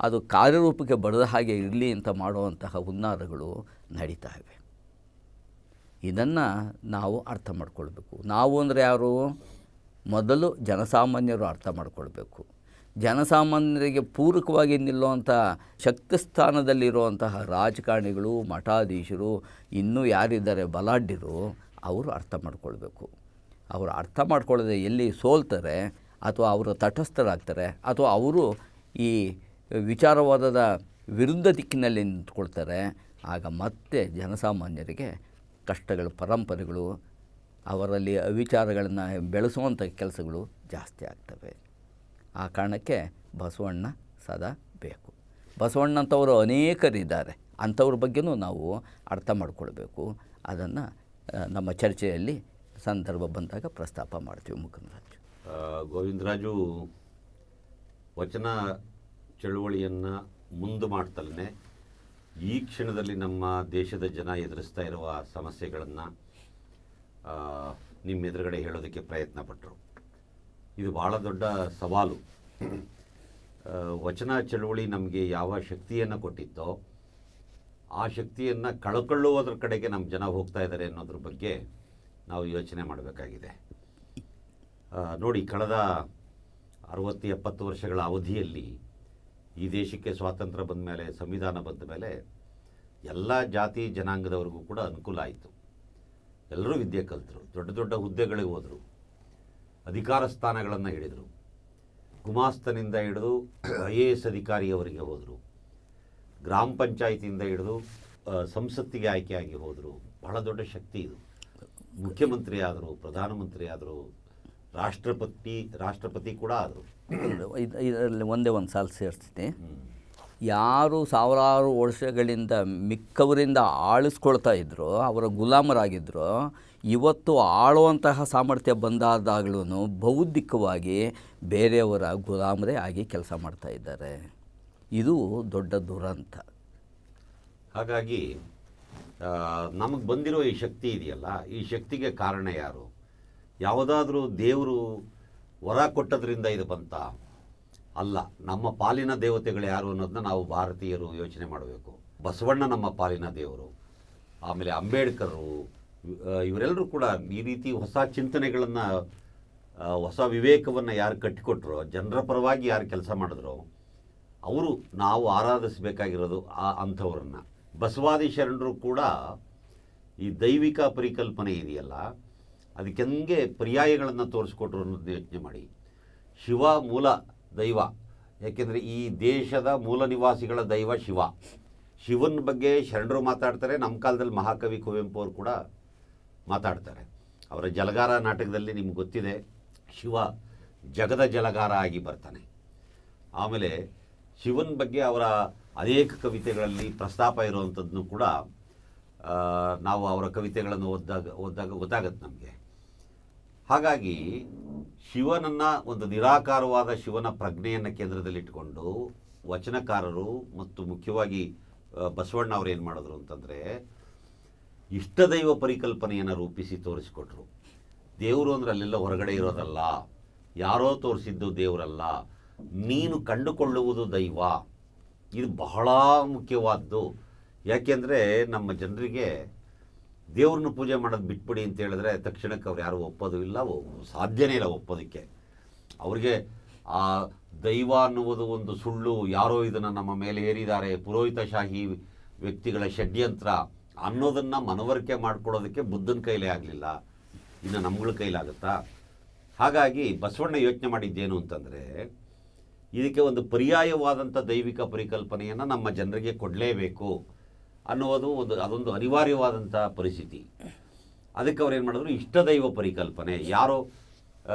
Speaker 2: ಅದು ಕಾರ್ಯರೂಪಕ್ಕೆ ಬರದ ಹಾಗೆ ಇರಲಿ ಅಂತ ಮಾಡುವಂತಹ ಹುನ್ನಾರಗಳು ನಡೀತಾ ಇವೆ. ಇದನ್ನು ನಾವು ಅರ್ಥ ಮಾಡ್ಕೊಳ್ಬೇಕು. ನಾವು ಅಂದರೆ ಯಾರು? ಮೊದಲು ಜನಸಾಮಾನ್ಯರು ಅರ್ಥ ಮಾಡಿಕೊಳ್ಬೇಕು. ಜನಸಾಮಾನ್ಯರಿಗೆ ಪೂರಕವಾಗಿ ನಿಲ್ಲುವಂಥ ಶಕ್ತಿ ಸ್ಥಾನದಲ್ಲಿರುವಂತಹ ರಾಜಕಾರಣಿಗಳು, ಮಠಾಧೀಶರು, ಇನ್ನೂ ಯಾರಿದ್ದಾರೆ ಬಲಾಢ್ಯರು, ಅವರು ಅರ್ಥ ಮಾಡಿಕೊಳ್ಬೇಕು. ಅವರು ಅರ್ಥ ಮಾಡ್ಕೊಳ್ಳದೆ ಎಲ್ಲಿ ಸೋಲ್ತಾರೆ ಅಥವಾ ಅವರು ತಟಸ್ಥರಾಗ್ತಾರೆ ಅಥವಾ ಅವರು ಈ ವಿಚಾರವಾದದ ವಿರುದ್ಧ ದಿಕ್ಕಿನಲ್ಲಿ ನಿಂತ್ಕೊಳ್ತಾರೆ, ಆಗ ಮತ್ತೆ ಜನಸಾಮಾನ್ಯರಿಗೆ ಕಷ್ಟಗಳು, ಪರಂಪರೆಗಳು ಅವರಲ್ಲಿ ಅವಿಚಾರಗಳನ್ನು ಬೆಳೆಸುವಂಥ ಕೆಲಸಗಳು ಜಾಸ್ತಿ ಆಗ್ತವೆ. ಆ ಕಾರಣಕ್ಕೆ ಬಸವಣ್ಣ ಸದಾ ಬೇಕು. ಬಸವಣ್ಣಂಥವರು ಅನೇಕರಿದ್ದಾರೆ. ಅಂಥವ್ರ ಬಗ್ಗೆನೂ ನಾವು ಅರ್ಥ ಮಾಡಿಕೊಳ್ಬೇಕು. ಅದನ್ನು ನಮ್ಮ ಚರ್ಚೆಯಲ್ಲಿ ಸಂದರ್ಭ ಬಂದಾಗ ಪ್ರಸ್ತಾಪ ಮಾಡ್ತೀವಿ ಮುಖಂಡರಾಜು
Speaker 1: ಗೋವಿಂದರಾಜು ವಚನ ಚಳುವಳಿಯನ್ನು ಮುಂದೆ ಮಾಡ್ತಲೇ ಈ ಕ್ಷಣದಲ್ಲಿ ನಮ್ಮ ದೇಶದ ಜನ ಎದುರಿಸ್ತಾ ಇರುವ ಸಮಸ್ಯೆಗಳನ್ನು ನಿಮ್ಮ ಎದುರುಗಡೆ ಹೇಳೋದಕ್ಕೆ ಪ್ರಯತ್ನ ಪಟ್ಟರು ಇದು ಭಾಳ ದೊಡ್ಡ ಸವಾಲು. ವಚನ ಚಳುವಳಿ ನಮಗೆ ಯಾವ ಶಕ್ತಿಯನ್ನು ಕೊಟ್ಟಿತ್ತೋ, ಆ ಶಕ್ತಿಯನ್ನು ಕಳ್ಕೊಳ್ಳುವುದ್ರ ಕಡೆಗೆ ನಮ್ಮ ಜನ ಹೋಗ್ತಾ ಇದ್ದಾರೆ ಅನ್ನೋದ್ರ ಬಗ್ಗೆ ನಾವು ಯೋಚನೆ ಮಾಡಬೇಕಾಗಿದೆ. ನೋಡಿ, ಕಳೆದ ಅರವತ್ತು, ಎಪ್ಪತ್ತು ವರ್ಷಗಳ ಅವಧಿಯಲ್ಲಿ ಈ ದೇಶಕ್ಕೆ ಸ್ವಾತಂತ್ರ್ಯ ಬಂದ ಮೇಲೆ ಸಂವಿಧಾನ ಬಂದ ಮೇಲೆ ಎಲ್ಲ ಜಾತಿ ಜನಾಂಗದವರಿಗೂ ಕೂಡ ಅನುಕೂಲ ಆಯಿತು. ಎಲ್ಲರೂ ವಿದ್ಯೆ ಕಲಿತರು ದೊಡ್ಡ ದೊಡ್ಡ ಹುದ್ದೆಗಳಿಗೆ ಹೋದರು ಅಧಿಕಾರ ಸ್ಥಾನಗಳನ್ನು ಹಿಡಿದರು. ಗುಮಾಸ್ತನಿಂದ ಹಿಡಿದು ಐ ಎ ಎಸ್ ಅಧಿಕಾರಿಯವರಿಗೆ ಹೋದರು. ಗ್ರಾಮ ಪಂಚಾಯಿತಿಯಿಂದ ಹಿಡಿದು ಸಂಸತ್ತಿಗೆ ಆಯ್ಕೆಯಾಗಿ ಹೋದರು. ಬಹಳ ದೊಡ್ಡ ಶಕ್ತಿ ಇದು. ಮುಖ್ಯಮಂತ್ರಿ ಆದರು ಪ್ರಧಾನಮಂತ್ರಿ ಆದರು ರಾಷ್ಟ್ರಪತಿ ರಾಷ್ಟ್ರಪತಿ ಕೂಡ ಆದರು.
Speaker 2: ಇದರಲ್ಲಿ ಒಂದೇ ಒಂದು ಸಾಲು ಸೇರಿಸ್ತೀನಿ ಯಾರು ಸಾವಿರಾರು ವರ್ಷಗಳಿಂದ ಮಿಕ್ಕವರಿಂದ ಆಳಿಸ್ಕೊಳ್ತಾ ಇದ್ದರು ಅವರ ಗುಲಾಮರಾಗಿದ್ದರು ಇವತ್ತು ಆಳುವಂತಹ ಸಾಮರ್ಥ್ಯ ಬಂದಾದಾಗಲೂ ಬೌದ್ಧಿಕವಾಗಿ ಬೇರೆಯವರ ಗುಲಾಮರೇ ಆಗಿ ಕೆಲಸ ಮಾಡ್ತಾ ಇದ್ದಾರೆ. ಇದು ದೊಡ್ಡ ದುರಂತ.
Speaker 1: ಹಾಗಾಗಿ ನಮಗೆ ಬಂದಿರೋ ಈ ಶಕ್ತಿ ಇದೆಯಲ್ಲ, ಈ ಶಕ್ತಿಗೆ ಕಾರಣ ಯಾರು? ಯಾವುದಾದ್ರೂ ದೇವರು ವರ ಕೊಟ್ಟದ್ರಿಂದ ಇದು ಬಂತ? ಅಲ್ಲ, ನಮ್ಮ ಪಾಲಿನ ದೇವತೆಗಳು ಯಾರು ಅನ್ನೋದನ್ನ ನಾವು ಭಾರತೀಯರು ಯೋಚನೆ ಮಾಡಬೇಕು. ಬಸವಣ್ಣ ನಮ್ಮ ಪಾಲಿನ ದೇವರು, ಆಮೇಲೆ ಅಂಬೇಡ್ಕರು ಇವರೆಲ್ಲರೂ ಕೂಡ ಈ ರೀತಿ ಹೊಸ ಚಿಂತನೆಗಳನ್ನು ಹೊಸ ವಿವೇಕವನ್ನು ಯಾರು ಕಟ್ಟಿಕೊಟ್ರೋ, ಜನರ ಪರವಾಗಿ ಯಾರು ಕೆಲಸ ಮಾಡಿದ್ರು, ಅವರು ನಾವು ಆರಾಧಿಸಬೇಕಾಗಿರೋದು ಆ ಅಂಥವ್ರನ್ನ. ಬಸವಾದಿ ಶರಣರು ಕೂಡ ಈ ದೈವಿಕ ಪರಿಕಲ್ಪನೆ ಇದೆಯಲ್ಲ, ಅದಕ್ಕೆ ಹೆಂಗೆ ಪರ್ಯಾಯಗಳನ್ನು ತೋರಿಸ್ಕೊಟ್ರು ಅನ್ನೋದು ಯೋಚನೆ ಮಾಡಿ. ಶಿವ ಮೂಲ ದೈವ. ಯಾಕೆಂದರೆ ಈ ದೇಶದ ಮೂಲ ನಿವಾಸಿಗಳ ದೈವ ಶಿವ. ಶಿವನ ಬಗ್ಗೆ ಶರಣರು ಮಾತಾಡ್ತಾರೆ ನಮ್ಮ ಕಾಲದಲ್ಲಿ ಮಹಾಕವಿ ಕುವೆಂಪು ಅವರು ಕೂಡ ಮಾತಾಡ್ತಾರೆ. ಅವರ ಜಲಗಾರ ನಾಟಕದಲ್ಲಿ ನಿಮ್ಗೆ ಗೊತ್ತಿದೆ, ಶಿವ ಜಗದ ಜಲಗಾರ ಆಗಿ ಬರ್ತಾನೆ. ಆಮೇಲೆ ಶಿವನ ಬಗ್ಗೆ ಅವರ ಅನೇಕ ಕವಿತೆಗಳಲ್ಲಿ ಪ್ರಸ್ತಾಪ ಇರುವಂಥದ್ದನ್ನು ಕೂಡ ನಾವು ಅವರ ಕವಿತೆಗಳನ್ನು ಓದಿದಾಗ ಓದಿದಾಗ ಗೊತ್ತಾಗತ್ತೆ ನಮಗೆ. ಹಾಗಾಗಿ ಶಿವನನ್ನ ಒಂದು ನಿರಾಕಾರವಾದ ಶಿವನ ಪ್ರಜ್ಞೆಯನ್ನು ಕೇಂದ್ರದಲ್ಲಿಟ್ಟುಕೊಂಡು ವಚನಕಾರರು ಮತ್ತು ಮುಖ್ಯವಾಗಿ ಬಸವಣ್ಣ ಅವರು ಏನು ಮಾಡಿದ್ರು ಅಂತಂದರೆ ಇಷ್ಟದೈವ ಪರಿಕಲ್ಪನೆಯನ್ನು ರೂಪಿಸಿ ತೋರಿಸಿಕೊಟ್ರು. ದೇವರು ಅಂದ್ರೆ ಅಲ್ಲೆಲ್ಲ ಹೊರಗಡೆ ಇರೋದಲ್ಲ. ಯಾರೋ ತೋರಿಸಿದ್ದು ದೇವರಲ್ಲ. ನೀನು ಕಂಡುಕೊಳ್ಳುವುದು ದೈವ. ಇದು ಬಹಳ ಮುಖ್ಯವಾದ್ದು. ಯಾಕೆಂದರೆ ನಮ್ಮ ಜನರಿಗೆ ದೇವ್ರನ್ನ ಪೂಜೆ ಮಾಡೋದು ಬಿಟ್ಬಿಡಿ ಅಂತ ಹೇಳಿದ್ರೆ ತಕ್ಷಣಕ್ಕೆ ಅವ್ರು ಯಾರು ಒಪ್ಪೋದು ಇಲ್ಲ ಸಾಧ್ಯನೇ ಇಲ್ಲ ಒಪ್ಪೋದಕ್ಕೆ. ಅವ್ರಿಗೆ ಆ ದೈವ ಅನ್ನುವುದು ಒಂದು ಸುಳ್ಳು, ಯಾರೋ ಇದನ್ನು ನಮ್ಮ ಮೇಲೆ ಹೇರಿದ್ದಾರೆ ಪುರೋಹಿತಶಾಹಿ ವ್ಯಕ್ತಿಗಳ ಷಡ್ಯಂತ್ರ ಅನ್ನೋದನ್ನು ಮನವರಿಕೆ ಮಾಡ್ಕೊಡೋದಕ್ಕೆ ಬುದ್ಧನ ಕೈಲೇ ಆಗಲಿಲ್ಲ. ಇನ್ನು ನಮ್ಗಳ ಕೈಲಾಗುತ್ತಾ ಹಾಗಾಗಿ ಬಸವಣ್ಣ ಯೋಚನೆ ಮಾಡಿದ್ದೇನು ಅಂತಂದರೆ, ಇದಕ್ಕೆ ಒಂದು ಪರ್ಯಾಯವಾದಂಥ ದೈವಿಕ ಪರಿಕಲ್ಪನೆಯನ್ನು ನಮ್ಮ ಜನರಿಗೆ ಕೊಡಲೇಬೇಕು. ಅನ್ನುವುದು ಒಂದು, ಅದೊಂದು ಅನಿವಾರ್ಯವಾದಂಥ ಪರಿಸ್ಥಿತಿ. ಅದಕ್ಕೆ ಅವ್ರು ಏನು ಮಾಡಿದ್ರು, ಇಷ್ಟ ದೈವ ಪರಿಕಲ್ಪನೆ. ಯಾರೋ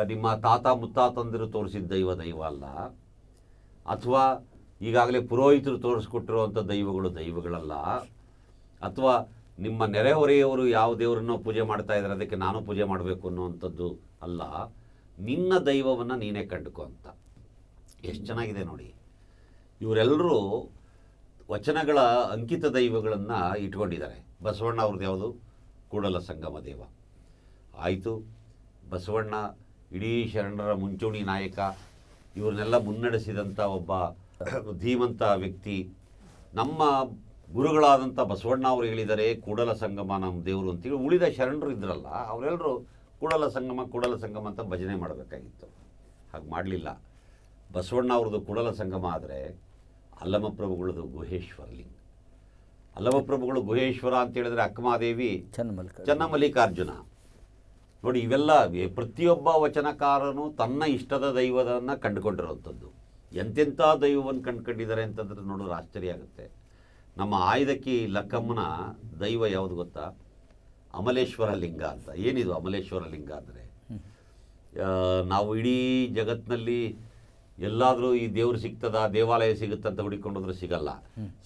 Speaker 1: ನಿಮ್ಮ ತಾತ ಮುತ್ತಾತಂದಿರು ತೋರಿಸಿದ ದೈವ ದೈವ ಅಲ್ಲ. ಅಥವಾ ಈಗಾಗಲೇ ಪುರೋಹಿತರು ತೋರಿಸ್ಕೊಟ್ಟಿರುವಂಥ ದೈವಗಳು ದೈವಗಳಲ್ಲ. ಅಥವಾ ನಿಮ್ಮ ನೆರೆಹೊರೆಯವರು ಯಾವ ದೇವರನ್ನೋ ಪೂಜೆ ಮಾಡ್ತಾ ಇದ್ದಾರೆ, ಅದಕ್ಕೆ ನಾನು ಪೂಜೆ ಮಾಡಬೇಕು ಅನ್ನೋವಂಥದ್ದು ಅಲ್ಲ. ನಿನ್ನ ದೈವವನ್ನು ನೀನೇ ಕಂಡುಕೋ ಅಂತ. ಎಷ್ಟು ಚೆನ್ನಾಗಿದೆ ನೋಡಿ. ಇವರೆಲ್ಲರೂ ವಚನಗಳ ಅಂಕಿತ ದೈವಗಳನ್ನು ಇಟ್ಕೊಂಡಿದ್ದಾರೆ. ಬಸವಣ್ಣ ಅವ್ರದ್ದು ಯಾವುದು? ಕೂಡಲ ಸಂಗಮ ದೇವ. ಆಯಿತು. ಬಸವಣ್ಣ ಇಡೀ ಶರಣರ ಮುಂಚೂಣಿ ನಾಯಕ, ಇವ್ರನ್ನೆಲ್ಲ ಮುನ್ನಡೆಸಿದಂಥ ಒಬ್ಬ ಧೀಮಂತ ವ್ಯಕ್ತಿ. ನಮ್ಮ ಗುರುಗಳಾದಂಥ ಬಸವಣ್ಣ ಅವರು ಹೇಳಿದರೆ, ಕೂಡಲ ಸಂಗಮ ನಮ್ಮ ದೇವರು ಅಂತೇಳಿ ಉಳಿದ ಶರಣರು ಇದ್ರಲ್ಲ ಅವರೆಲ್ಲರೂ ಕೂಡಲ ಸಂಗಮ ಕೂಡಲ ಸಂಗಮ ಅಂತ ಭಜನೆ ಮಾಡಬೇಕಾಗಿತ್ತು. ಹಾಗೆ ಮಾಡಲಿಲ್ಲ. ಬಸವಣ್ಣ ಅವ್ರದ್ದು ಕೂಡಲ ಸಂಗಮ ಆದರೆ ಅಲ್ಲಮಪ್ರಭುಗಳದು ಗುಹೇಶ್ವರ ಲಿಂಗ. ಅಲ್ಲಮಪ್ರಭುಗಳು ಗುಹೇಶ್ವರ ಅಂತ ಹೇಳಿದ್ರೆ ಅಕ್ಕಮಾದೇವಿ
Speaker 2: ಚನ್ನಮಲ್ಲಿಕ
Speaker 1: ಚನ್ನಮಲ್ಲಿಕಾರ್ಜುನ. ನೋಡಿ ಇವೆಲ್ಲ ಪ್ರತಿಯೊಬ್ಬ ವಚನಕಾರನು ತನ್ನ ಇಷ್ಟದ ದೈವದನ್ನು ಕಂಡುಕೊಂಡಿರುವಂಥದ್ದು. ಎಂತೆಂಥ ದೈವವನ್ನು ಕಂಡುಕೊಂಡಿದ್ದಾರೆ ಅಂತಂದ್ರೆ ನೋಡಿದ್ರೆ ಆಶ್ಚರ್ಯ ಆಗುತ್ತೆ. ನಮ್ಮ ಆಯ್ದಕ್ಕಿ ಲಕ್ಕಮ್ಮನ ದೈವ ಯಾವುದು ಗೊತ್ತಾ? ಅಮಲೇಶ್ವರ ಲಿಂಗ ಅಂತ. ಏನಿದು ಅಮಲೇಶ್ವರ ಲಿಂಗ ಅಂದರೆ? ನಾವು ಇಡೀ ಜಗತ್ತಿನಲ್ಲಿ ಎಲ್ಲಾದರೂ ಈ ದೇವ್ರು ಸಿಗ್ತದ ದೇವಾಲಯ ಸಿಗುತ್ತಂತ ಅಂತ ಹುಡುಕೊಂಡೋದ್ರೆ ಸಿಗಲ್ಲ.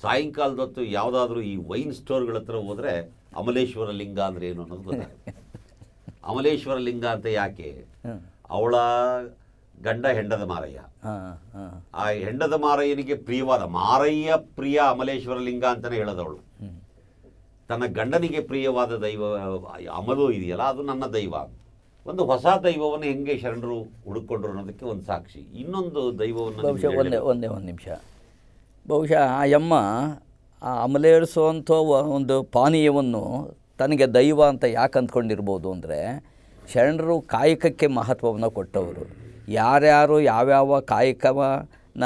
Speaker 1: ಸಾಯಂಕಾಲದ ಹೊತ್ತು ಯಾವುದಾದ್ರೂ ಈ ವೈನ್ ಸ್ಟೋರ್ಗಳ ಹತ್ರ ಹೋದರೆ ಅಮಲೇಶ್ವರ ಲಿಂಗ ಅಂದರೆ ಏನು ಅನ್ನೋದು ಗೊತ್ತಾಗುತ್ತೆ. ಅಮಲೇಶ್ವರ ಲಿಂಗ ಅಂತ ಯಾಕೆ? ಅವಳ ಗಂಡ ಹೆಂಡದ ಮಾರಯ್ಯ. ಆ ಹೆಂಡದ ಮಾರಯ್ಯನಿಗೆ ಪ್ರಿಯವಾದ ಮಾರಯ್ಯ ಪ್ರಿಯ ಅಮಲೇಶ್ವರ ಲಿಂಗ ಅಂತಲೇ ಹೇಳದವಳು. ತನ್ನ ಗಂಡನಿಗೆ ಪ್ರಿಯವಾದ ದೈವ ಅಮಲು ಇದೆಯಲ್ಲ ಅದು ನನ್ನ ದೈವ ಒಂದು ಹೊಸ ದೈವವನ್ನು ಹೆಂಗೆ ಶರಣರು ಹುಡುಕೊಂಡ್ರು ಅನ್ನೋದಕ್ಕೆ ಒಂದು ಸಾಕ್ಷಿ. ಇನ್ನೊಂದು ದೈವವನ್ನು
Speaker 2: ಬಹುಶಃ ಒಂದೇ ಒಂದೇ ಒಂದು ನಿಮಿಷ. ಬಹುಶಃ ಆ ಯಮ್ಮ ಆ ಅಮಲೇರಿಸುವಂಥ ಒಂದು ಪಾನೀಯವನ್ನು ತನಗೆ ದೈವ ಅಂತ ಯಾಕೆ ಅಂದ್ಕೊಂಡಿರ್ಬೋದು ಅಂದರೆ ಶರಣರು ಕಾಯಕಕ್ಕೆ ಮಹತ್ವವನ್ನು ಕೊಟ್ಟವರು. ಯಾರ್ಯಾರು ಯಾವ್ಯಾವ ಕಾಯಕವನ್ನ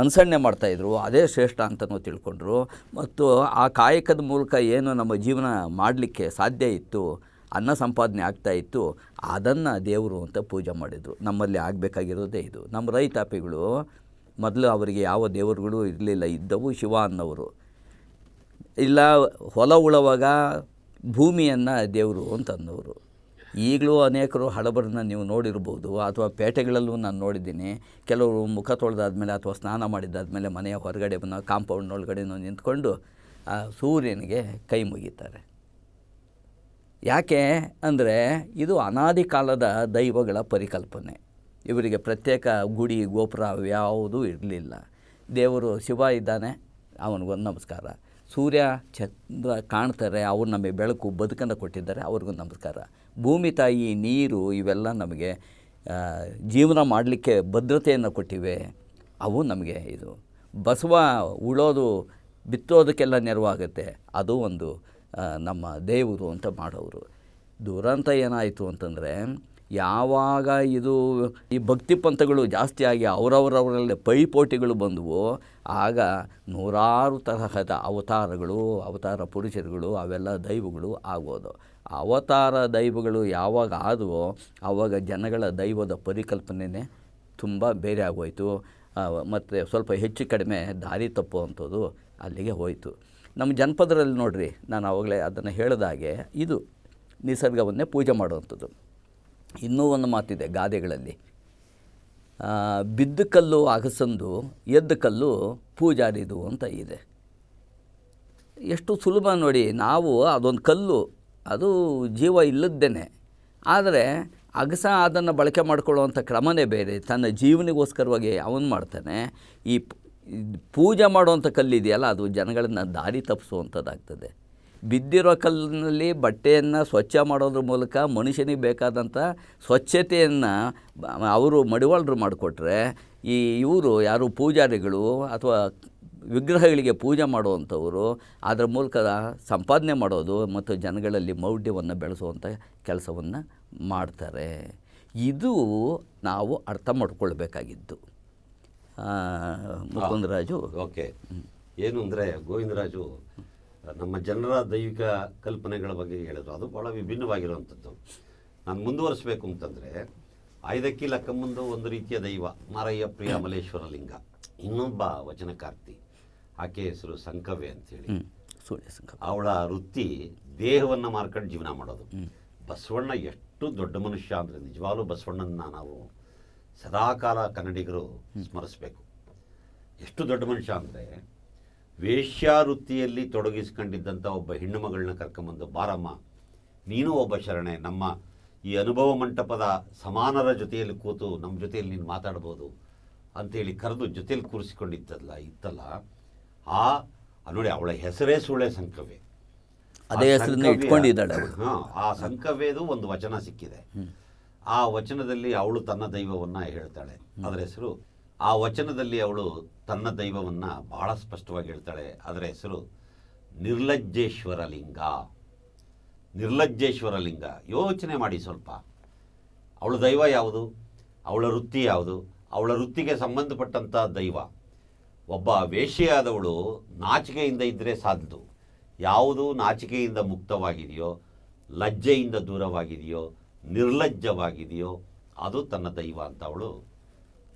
Speaker 2: ಅನುಸರಣೆ ಮಾಡ್ತಾಯಿದ್ರು ಅದೇ ಶ್ರೇಷ್ಠ ಅಂತಲೂ ತಿಳ್ಕೊಂಡ್ರು. ಮತ್ತು ಆ ಕಾಯಕದ ಮೂಲಕ ಏನು ನಮ್ಮ ಜೀವನ ಮಾಡಲಿಕ್ಕೆ ಸಾಧ್ಯ ಇತ್ತು ಅನ್ನ ಸಂಪಾದನೆ ಆಗ್ತಾ ಇತ್ತು, ಅದನ್ನು ದೇವರು ಅಂತ ಪೂಜೆ ಮಾಡಿದರು. ನಮ್ಮಲ್ಲಿ ಆಗಬೇಕಾಗಿರೋದೇ ಇದು. ನಮ್ಮ ರೈತಾಪಿಗಳು ಮೊದಲು ಅವರಿಗೆ ಯಾವ ದೇವರುಗಳು ಇರಲಿಲ್ಲ, ಇದ್ದವು ಶಿವ ಅನ್ನೋರು. ಇಲ್ಲ, ಹೊಲ ಉಳುವಾಗ ಭೂಮಿಯನ್ನು ದೇವರು ಅಂತಂದವರು ಈಗಲೂ ಅನೇಕರು ಹಳಬರನ್ನ ನೀವು ನೋಡಿರ್ಬೋದು, ಅಥವಾ ಪೇಟೆಗಳಲ್ಲೂ ನಾನು ನೋಡಿದ್ದೀನಿ. ಕೆಲವರು ಮುಖ ತೊಳೆದಾದ್ಮೇಲೆ ಅಥವಾ ಸ್ನಾನ ಮಾಡಿದ್ದಾದಮೇಲೆ ಮನೆಯ ಹೊರಗಡೆ ಬಂದ ಕಾಂಪೌಂಡ್ನೊಳಗಡೆನೂ ನಿಂತ್ಕೊಂಡು, ಆ ಸೂರ್ಯನಿಗೆ ಕೈ ಮುಗಿತಾರೆ. ಯಾಕೆ ಅಂದರೆ ಇದು ಅನಾದಿ ಕಾಲದ ದೈವಗಳ ಪರಿಕಲ್ಪನೆ. ಇವರಿಗೆ ಪ್ರತ್ಯೇಕ ಗುಡಿ, ಗೋಪುರ ಯಾವುದೂ ಇರಲಿಲ್ಲ. ದೇವರು ಶಿವ ಇದ್ದಾನೆ, ಅವನಿಗೊಂದು ನಮಸ್ಕಾರ. ಸೂರ್ಯ, ಚಂದ್ರ ಕಾಣ್ತಾರೆ, ಅವ್ರು ನಮಗೆ ಬೆಳಕು ಬದುಕನ್ನು ಕೊಟ್ಟಿದ್ದಾರೆ, ಅವ್ರಿಗೊಂದು ನಮಸ್ಕಾರ. ಭೂಮಿ, ತಾಯಿ, ನೀರು ಇವೆಲ್ಲ ನಮಗೆ ಜೀವನ ಮಾಡಲಿಕ್ಕೆ ಭದ್ರತೆಯನ್ನು ಕೊಟ್ಟಿವೆ. ಅವು ನಮಗೆ ಇದು. ಬಸವ ಉಳೋದು, ಬಿತ್ತೋದಕ್ಕೆಲ್ಲ ನೆರವಾಗುತ್ತೆ. ಅದು ಒಂದು ನಮ್ಮ ದೇವರು ಅಂತ ಮಾಡೋರು. ದುರಂತ ಏನಾಯಿತು ಅಂತಂದರೆ, ಯಾವಾಗ ಇದು ಈ ಭಕ್ತಿ ಪಂಥಗಳು ಜಾಸ್ತಿಯಾಗಿ ಅವರವರವರಲ್ಲಿ ಪೈಪೋಟಿಗಳು ಬಂದವು, ಆಗ ನೂರಾರು ತರಹದ ಅವತಾರಗಳು, ಅವತಾರ ಪುರುಷರುಗಳು, ಅವೆಲ್ಲ ದೈವಗಳು ಆಗೋದು. ಅವತಾರ ದೈವಗಳು ಯಾವಾಗ ಆದವೋ ಆವಾಗ ಜನಗಳ ದೈವದ ಪರಿಕಲ್ಪನೆಯೇ ತುಂಬ ಬೇರೆ ಆಗೋಯಿತು. ಮತ್ತು ಸ್ವಲ್ಪ ಹೆಚ್ಚು ಕಡಿಮೆ ದಾರಿ ತಪ್ಪುವಂಥದ್ದು ಅಲ್ಲಿಗೆ ಹೋಯಿತು. ನಮ್ಮ ಜನಪದರಲ್ಲಿ ನೋಡಿರಿ, ನಾನು ಆವಾಗಲೇ ಅದನ್ನು ಹೇಳಿದಾಗೆ ಇದು ನಿಸರ್ಗವನ್ನೇ ಪೂಜೆ ಮಾಡುವಂಥದ್ದು. ಇನ್ನೂ ಒಂದು ಮಾತಿದೆ ಗಾದೆಗಳಲ್ಲಿ. ಬಿದ್ದ ಕಲ್ಲು ಅಗಸಂದು ಎದ್ದ ಕಲ್ಲು ಪೂಜಾರಿದು ಅಂತ ಇದೆ. ಎಷ್ಟು ಸುಲಭ ನೋಡಿ, ನಾವು ಅದೊಂದು ಕಲ್ಲು, ಅದು ಜೀವ ಇಲ್ಲದ್ದೇನೆ. ಆದರೆ ಅಗಸ ಅದನ್ನು ಬಳಕೆ ಮಾಡಿಕೊಳ್ಳುವಂಥ ಕ್ರಮನೇ ಬೇರೆ. ತನ್ನ ಜೀವನಿಗೋಸ್ಕರವಾಗಿ ಅವನು ಮಾಡ್ತಾನೆ. ಈ ಪೂಜೆ ಮಾಡುವಂಥ ಕಲ್ಲಿದೆಯಲ್ಲ, ಅದು ಜನಗಳನ್ನು ದಾರಿ ತಪ್ಪಿಸುವಂಥದ್ದಾಗ್ತದೆ. ಬಿದ್ದಿರೋ ಕಲ್ಲಿನಲ್ಲಿ ಬಟ್ಟೆಯನ್ನು ಸ್ವಚ್ಛ ಮಾಡೋದ್ರ ಮೂಲಕ ಮನುಷ್ಯನಿಗೆ ಬೇಕಾದಂಥ ಸ್ವಚ್ಛತೆಯನ್ನು ಅವರು ಮಡಿವಾಳರು ಮಾಡಿಕೊಟ್ರೆ, ಈ ಇವರು ಯಾರು ಪೂಜಾರಿಗಳು ಅಥವಾ ವಿಗ್ರಹಗಳಿಗೆ ಪೂಜೆ ಮಾಡುವಂಥವರು, ಅದರ ಮೂಲಕ ಸಂಪಾದನೆ ಮಾಡೋದು ಮತ್ತು ಜನಗಳಲ್ಲಿ ಮೌಢ್ಯವನ್ನು ಬೆಳೆಸುವಂಥ ಕೆಲಸವನ್ನು ಮಾಡ್ತಾರೆ. ಇದು ನಾವು ಅರ್ಥ ಮಾಡ್ಕೊಳ್ಬೇಕಾಗಿದ್ದು. ಮುಕುಂದರಾಜು.
Speaker 1: ಓಕೆ. ಏನು ಅಂದರೆ ಗೋವಿಂದರಾಜು ನಮ್ಮ ಜನರ ದೈವಿಕ ಕಲ್ಪನೆಗಳ ಬಗ್ಗೆ ಹೇಳಿದ್ರು. ಅದು ಭಾಳ ವಿಭಿನ್ನವಾಗಿರುವಂಥದ್ದು. ನಾನು ಮುಂದುವರಿಸಬೇಕು ಅಂತಂದರೆ ಐದಕ್ಕಿ ಮುಂದೆ ಒಂದು ರೀತಿಯ ದೈವ ಮಾರಯ್ಯ ಪ್ರಿಯ ಮಲೇಶ್ವರ ಲಿಂಗ ಇನ್ನೊಬ್ಬ ವಚನಕಾರ್ತಿ ಆಕೆ ಹೆಸರು
Speaker 2: ಸಂಕವೆ ಸಂಕಲ್ಪ
Speaker 1: ಅವಳ ವೃತ್ತಿ ದೇಹವನ್ನು ಮಾರ್ಕೊಂಡು ಜೀವನ ಮಾಡೋದು. ಬಸವಣ್ಣ ಎಷ್ಟು ದೊಡ್ಡ ಮನುಷ್ಯ ಅಂದರೆ ನಿಜವಾಗ್ಲೂ ಬಸವಣ್ಣನ ನಾವು ಸದಾಕಾಲ ಕನ್ನಡಿಗರು ಸ್ಮರಿಸಬೇಕು. ಎಷ್ಟು ದೊಡ್ಡ ಮನುಷ್ಯ ಅಂದರೆ ವೇಶ್ಯಾವೃತ್ತಿಯಲ್ಲಿ ತೊಡಗಿಸ್ಕೊಂಡಿದ್ದಂಥ ಒಬ್ಬ ಹೆಣ್ಣು ಮಗಳನ್ನ ಕರ್ಕೊಂಬಂದು ಬಾರಮ್ಮ ನೀನು ಒಬ್ಬ ಶರಣೆ ನಮ್ಮ ಈ ಅನುಭವ ಮಂಟಪದ ಸಮಾನರ ಜೊತೆಯಲ್ಲಿ ಕೂತು ನಮ್ಮ ಜೊತೆಯಲ್ಲಿ ನೀನು ಮಾತಾಡ್ಬೋದು ಅಂತೇಳಿ ಕರೆದು ಜೊತೆಯಲ್ಲಿ ಕೂರಿಸಿಕೊಂಡಿದ್ದಲ್ಲ ಇತ್ತಲ್ಲ ಆ ನೋಡಿ ಅವಳ ಹೆಸರೇ ಸುಳ್ಳೆ ಸಂಕವೇ
Speaker 2: ಅದೇ ಹೆಸರನ್ನ ಇಟ್ಕೊಂಡಿದ್ದಾಳೆ
Speaker 1: ಹಾಂ ಆ ಸಂಕವೇದು ಒಂದು ವಚನ ಸಿಕ್ಕಿದೆ. ಆ ವಚನದಲ್ಲಿ ಅವಳು ತನ್ನ ದೈವವನ್ನು ಹೇಳ್ತಾಳೆ. ಅದರ ಹೆಸರು ಆ ವಚನದಲ್ಲಿ ಅವಳು ತನ್ನ ದೈವವನ್ನು ಬಹಳ ಸ್ಪಷ್ಟವಾಗಿ ಹೇಳ್ತಾಳೆ. ಅದರ ಹೆಸರು ನಿರ್ಲಜ್ಜೇಶ್ವರ ಲಿಂಗ ನಿರ್ಲಜ್ಜೇಶ್ವರ ಲಿಂಗ ಯೋಚನೆ ಮಾಡಿ ಸ್ವಲ್ಪ. ಅವಳ ದೈವ ಯಾವುದು? ಅವಳ ವೃತ್ತಿ ಯಾವುದು? ಅವಳ ವೃತ್ತಿಗೆ ಸಂಬಂಧಪಟ್ಟಂಥ ದೈವ. ಒಬ್ಬ ವೇಶ್ಯೆಯಾದವಳು ನಾಚಿಕೆಯಿಂದ ಇದ್ದರೆ ಸಾಧ್ಯದು ಯಾವುದು ನಾಚಿಕೆಯಿಂದ ಮುಕ್ತವಾಗಿದೆಯೋ, ಲಜ್ಜೆಯಿಂದ ದೂರವಾಗಿದೆಯೋ ನಿರ್ಲಜ್ಜವಾಗಿದೆಯೋ ಅದು ತನ್ನ ದೈವ ಅಂತ ಅವಳು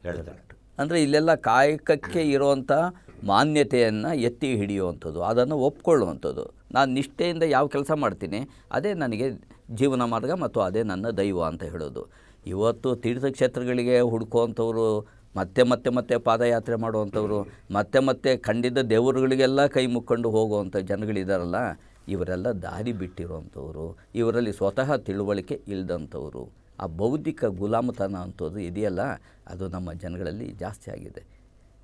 Speaker 1: ಹೇಳ್ತಾಳೆ.
Speaker 2: ಅಂದರೆ ಇಲ್ಲೆಲ್ಲ ಕಾಯಕಕ್ಕೆ ಇರುವಂಥ ಮಾನ್ಯತೆಯನ್ನು ಎತ್ತಿ ಹಿಡಿಯುವಂಥದ್ದು, ಅದನ್ನು ಒಪ್ಕೊಳ್ಳುವಂಥದ್ದು. ನಾನು ನಿಷ್ಠೆಯಿಂದ ಯಾವ ಕೆಲಸ ಮಾಡ್ತೀನಿ, ಅದೇ ನನಗೆ ಜೀವನ ಮಾರ್ಗ ಮತ್ತು ಅದೇ ನನ್ನ ದೈವ ಅಂತ ಹೇಳೋದು. ಇವತ್ತು ತೀರ್ಥಕ್ಷೇತ್ರಗಳಿಗೆ ಹುಡ್ಕೋವಂಥವ್ರು, ಮತ್ತೆ ಮತ್ತೆ ಮತ್ತೆ ಪಾದಯಾತ್ರೆ ಮಾಡುವಂಥವ್ರು, ಮತ್ತೆ ಮತ್ತೆ ಖಂಡಿತ ದೇವರುಗಳಿಗೆಲ್ಲ ಕೈ ಮುಕ್ಕೊಂಡು ಹೋಗುವಂಥ ಜನಗಳಿದಾರಲ್ಲ ಇವರೆಲ್ಲ ದಾರಿ ಬಿಟ್ಟಿರುವಂಥವ್ರು, ಇವರಲ್ಲಿ ಸ್ವತಃ ತಿಳುವಳಿಕೆ ಇಲ್ಲದಂಥವ್ರು ಆ ಬೌದ್ಧಿಕ ಗುಲಾಮತನ ಅಂಥದ್ದು ಇದೆಯಲ್ಲ, ಅದು ನಮ್ಮ ಜನಗಳಲ್ಲಿ ಜಾಸ್ತಿ ಆಗಿದೆ.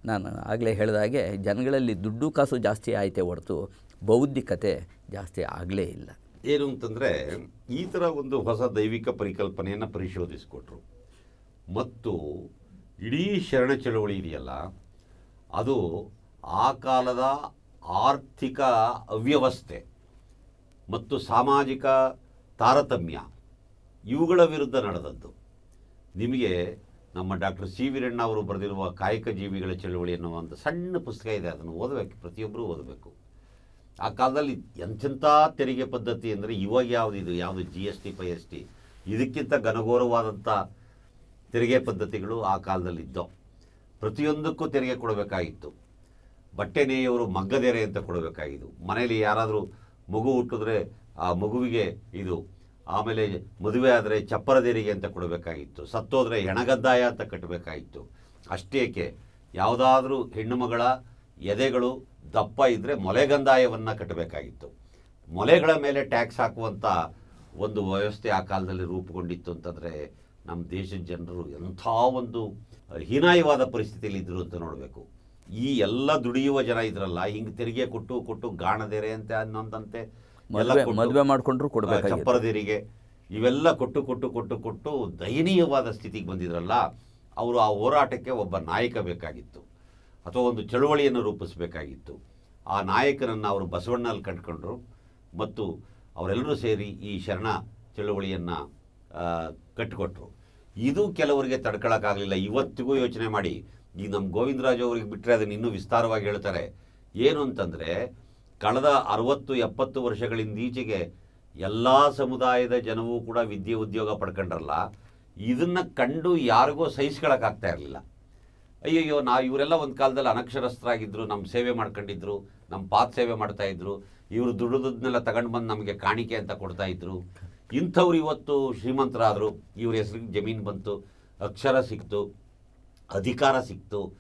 Speaker 2: ನಾನು ಆಗಲೇ ಹೇಳಿದ ಹಾಗೆ, ಜನಗಳಲ್ಲಿ ದುಡ್ಡು ಕಾಸು ಜಾಸ್ತಿ ಆಯಿತೆ ಹೊರತು ಬೌದ್ಧಿಕತೆ ಜಾಸ್ತಿ ಆಗಲೇ ಇಲ್ಲ.
Speaker 1: ಏನು ಅಂತಂದರೆ, ಈ ಥರ ಒಂದು ಹೊಸ ದೈವಿಕ ಪರಿಕಲ್ಪನೆಯನ್ನು ಪರಿಶೋಧಿಸಿಕೊಟ್ರು. ಮತ್ತು ಇಡೀ ಶರಣ ಚಳವಳಿ ಇದೆಯಲ್ಲ, ಅದು ಆ ಕಾಲದ ಆರ್ಥಿಕ ಅವ್ಯವಸ್ಥೆ. ಮತ್ತು ಸಾಮಾಜಿಕ ತಾರತಮ್ಯ, ಇವುಗಳ ವಿರುದ್ಧ ನಡೆದದ್ದು. ನಿಮಗೆ ನಮ್ಮ ಡಾಕ್ಟರ್ ಸಿ. ವೀರಣ್ಣ ಅವರು ಬರೆದಿರುವ ಕಾಯಕ ಜೀವಿಗಳ ಚಳುವಳಿ ಅನ್ನುವಂಥ ಸಣ್ಣ ಪುಸ್ತಕ ಇದೆ, ಅದನ್ನು ಓದಬೇಕು, ಪ್ರತಿಯೊಬ್ಬರೂ ಓದಬೇಕು. ಆ ಕಾಲದಲ್ಲಿ ಎಂಥೆಂಥ ತೆರಿಗೆ ಪದ್ಧತಿ ಅಂದರೆ ಇವಾಗ ಯಾವುದು ಇದು? ಯಾವುದು ಜಿ ಎಸ್ ಟಿ ಪೈ ಎಸ್ ಟಿ ಇದಕ್ಕಿಂತ ಘನಘೋರವಾದಂಥ ತೆರಿಗೆ ಪದ್ಧತಿಗಳು ಆ ಕಾಲದಲ್ಲಿ ಇದ್ದವು ಪ್ರತಿಯೊಂದಕ್ಕೂ ತೆರಿಗೆ ಕೊಡಬೇಕಾಗಿತ್ತು. ಬಟ್ಟೆ ನೇಯವರು ಮಗ್ಗದೆರೆ ಅಂತ ಕೊಡಬೇಕಾಗಿದ್ದು ಮನೆಯಲ್ಲಿ ಯಾರಾದರೂ ಮಗು ಹುಟ್ಟಿದ್ರೆ ಆ ಮಗುವಿಗೆ ಇದು ಆಮೇಲೆ ಮದುವೆ ಆದರೆ ಚಪ್ಪರದೇರಿಗೆ ಅಂತ ಕೊಡಬೇಕಾಗಿತ್ತು. ಸತ್ತೋದ್ರೆ ಹೆಣಗದ್ದಾಯ ಅಂತ ಕಟ್ಟಬೇಕಾಗಿತ್ತು. ಅಷ್ಟೇಕೆ ಯಾವುದಾದ್ರೂ ಹೆಣ್ಣು ಮಗಳ ಎದೆಗಳು ದಪ್ಪ ಇದ್ದರೆ ಮೊಲೆಗಂದಾಯವನ್ನು ಕಟ್ಟಬೇಕಾಗಿತ್ತು. ಮೊಲೆಗಳ ಮೇಲೆ ಟ್ಯಾಕ್ಸ್ ಹಾಕುವಂಥ ಒಂದು ವ್ಯವಸ್ಥೆ ಆ ಕಾಲದಲ್ಲಿ ರೂಪುಗೊಂಡಿತ್ತು ಅಂತಂದರೆ ನಮ್ಮ ದೇಶದ ಜನರು ಎಂಥ ಒಂದು ಹೀನಾಯವಾದ ಪರಿಸ್ಥಿತಿಯಲ್ಲಿ ಇದ್ದರು ಅಂತ ನೋಡಬೇಕು. ಈ ಎಲ್ಲ ದುಡಿಯುವ ಜನ ಇದ್ರಲ್ಲ ಹಿಂಗೆ ತೆರಿಗೆ ಕೊಟ್ಟು ಕೊಟ್ಟು ಗಾಣದೆರೆ ಅಂತ ಅನ್ನೋದಂತೆ
Speaker 2: ಮದುವೆ ಮಾಡಿಕೊಂಡ್ರು ಕೊಡಬೇಕು
Speaker 1: ಚಪ್ಪರದಿರಿಗೆ ಇವೆಲ್ಲ ಕೊಟ್ಟು ಕೊಟ್ಟು ಕೊಟ್ಟು ಕೊಟ್ಟು ದಯನೀಯವಾದ ಸ್ಥಿತಿಗೆ ಬಂದಿದ್ರಲ್ಲ ಅವರು ಆ ಹೋರಾಟಕ್ಕೆ ಒಬ್ಬ ನಾಯಕ ಬೇಕಾಗಿತ್ತು. ಅಥವಾ ಒಂದು ಚಳುವಳಿಯನ್ನು ರೂಪಿಸಬೇಕಾಗಿತ್ತು. ಆ ನಾಯಕನನ್ನು ಅವರು ಬಸವಣ್ಣಲ್ಲಿ ಕಂಡುಕೊಂಡ್ರು. ಮತ್ತು ಅವರೆಲ್ಲರೂ ಸೇರಿ ಈ ಶರಣ ಚಳುವಳಿಯನ್ನು ಕಟ್ಟಿಕೊಟ್ರು. ಇದು ಕೆಲವರಿಗೆ ತಡ್ಕೊಳಕ್ಕಾಗಲಿಲ್ಲ. ಇವತ್ತಿಗೂ ಯೋಚನೆ ಮಾಡಿ ಈಗ ನಮ್ಮ ಗೋವಿಂದರಾಜ್ ಅವರಿಗೆ ಬಿಟ್ಟರೆ ಅದನ್ನು ಇನ್ನೂ ವಿಸ್ತಾರವಾಗಿ ಹೇಳ್ತಾರೆ. ಏನು ಅಂತಂದರೆ, ಕಳೆದ ಅರವತ್ತು, ಎಪ್ಪತ್ತು ವರ್ಷಗಳಿಂದೀಚೆಗೆ ಎಲ್ಲ ಸಮುದಾಯದ ಜನವೂ ಕೂಡ ವಿದ್ಯೆ ಉದ್ಯೋಗ ಪಡ್ಕೊಂಡ್ರಲ್ಲ, ಇದನ್ನು ಕಂಡು ಯಾರಿಗೂ ಸಹಿಸ್ಕೊಳಕ್ಕಾಗ್ತಾ ಇರಲಿಲ್ಲ. ಅಯ್ಯಯ್ಯೋ ನಾ ಇವರೆಲ್ಲ ಒಂದು ಕಾಲದಲ್ಲಿ ಅನಕ್ಷರಸ್ಥರಾಗಿದ್ದರು ನಮ್ಮ ಸೇವೆ ಮಾಡ್ಕೊಂಡಿದ್ರು ನಮ್ಮ ಪಾತ್ ಸೇವೆ ಮಾಡ್ತಾಯಿದ್ರು ಇವರು ದುಡಿದನ್ನೆಲ್ಲ ತಗೊಂಡು ಬಂದು ನಮಗೆ ಕಾಣಿಕೆ ಅಂತ ಕೊಡ್ತಾ ಇದ್ರು. ಇಂಥವ್ರು ಇವತ್ತು ಶ್ರೀಮಂತರಾದರು, ಇವ್ರ ಹೆಸರಿಗೆ ಜಮೀನು ಬಂತು, ಅಕ್ಷರ ಸಿಕ್ತು. ಅಧಿಕಾರ ಸಿಕ್ತು.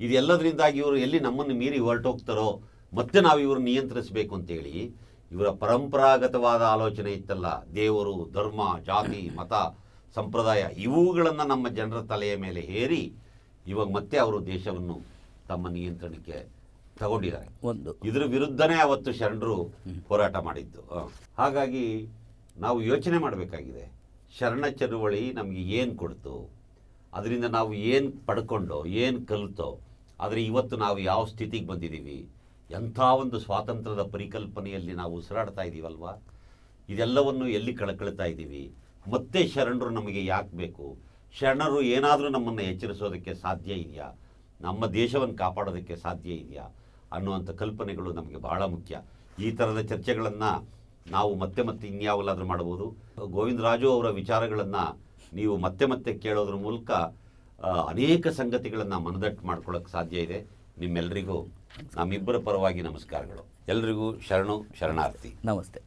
Speaker 1: ಇದೆಲ್ಲದರಿಂದಾಗಿ ಇವರು ಎಲ್ಲಿ ನಮ್ಮನ್ನು ಮೀರಿ ಹೊರಟೋಗ್ತಾರೋ ಮತ್ತೆ ನಾವು ಇವರು ನಿಯಂತ್ರಿಸಬೇಕು ಅಂತೇಳಿ ಇವರ ಪರಂಪರಾಗತವಾದ ಆಲೋಚನೆ ಇತ್ತಲ್ಲ ದೇವರು ಧರ್ಮ ಜಾತಿ ಮತ ಸಂಪ್ರದಾಯ ಇವುಗಳನ್ನು ನಮ್ಮ ಜನರ ತಲೆಯ ಮೇಲೆ ಹೇರಿ ಇವಾಗ ಮತ್ತೆ ಅವರು ದೇಶವನ್ನು ತಮ್ಮ ನಿಯಂತ್ರಣಕ್ಕೆ ತಗೊಂಡಿದ್ದಾರೆ.
Speaker 2: ಒಂದು.
Speaker 1: ಇದರ ವಿರುದ್ಧನೇ ಅವತ್ತು ಶರಣರು ಹೋರಾಟ ಮಾಡಿದ್ದು. ಹಾಗಾಗಿ ನಾವು ಯೋಚನೆ ಮಾಡಬೇಕಾಗಿದೆ. ಶರಣ ಚಳುವಳಿ ನಮಗೆ ಏನು ಕೊಡ್ತು? ಅದರಿಂದ ನಾವು ಏನು ಪಡ್ಕೊಂಡೋ, ಏನು ಕಲಿತೋ, ಆದರೆ ಇವತ್ತು ನಾವು ಯಾವ ಸ್ಥಿತಿಗೆ ಬಂದಿದ್ದೀವಿ ಎಂಥ ಒಂದು ಸ್ವಾತಂತ್ರ್ಯದ ಪರಿಕಲ್ಪನೆಯಲ್ಲಿ ನಾವು ಉಸಿರಾಡ್ತಾ ಇದ್ದೀವಲ್ವಾ ಇದೆಲ್ಲವನ್ನು ಎಲ್ಲಿ ಕಳ್ಕೊಳ್ತಾ ಇದ್ದೀವಿ ಮತ್ತೆ ಶರಣರು ನಮಗೆ ಯಾಕೆ ಬೇಕು? ಶರಣರು ಏನಾದರೂ ನಮ್ಮನ್ನು ಎಚ್ಚರಿಸೋದಕ್ಕೆ ಸಾಧ್ಯ ಇದೆಯಾ? ನಮ್ಮ ದೇಶವನ್ನು ಕಾಪಾಡೋದಕ್ಕೆ ಸಾಧ್ಯ ಇದೆಯಾ? ಅನ್ನುವಂಥ ಕಲ್ಪನೆಗಳು ನಮಗೆ ಬಹಳ ಮುಖ್ಯ. ಈ ಥರದ ಚರ್ಚೆಗಳನ್ನು ನಾವು ಮತ್ತೆ ಮತ್ತೆ ಇನ್ಯಾವಲ್ಲಾದರೂ ಮಾಡ್ಬೋದು ಗೋವಿಂದರಾಜು ಅವರ ವಿಚಾರಗಳನ್ನು ನೀವು ಮತ್ತೆ ಮತ್ತೆ ಕೇಳೋದ್ರ ಮೂಲಕ ಅನೇಕ ಸಂಗತಿಗಳನ್ನು ಮನದಟ್ಟು ಮಾಡ್ಕೊಳ್ಳೋಕೆ ಸಾಧ್ಯ ಇದೆ. ನಿಮ್ಮೆಲ್ಲರಿಗೂ ನಮ್ಮಿಬ್ಬರ ಪರವಾಗಿ ನಮಸ್ಕಾರಗಳು. ಎಲ್ರಿಗೂ ಶರಣು, ಶರಣಾರ್ಥಿ.
Speaker 2: ನಮಸ್ತೆ.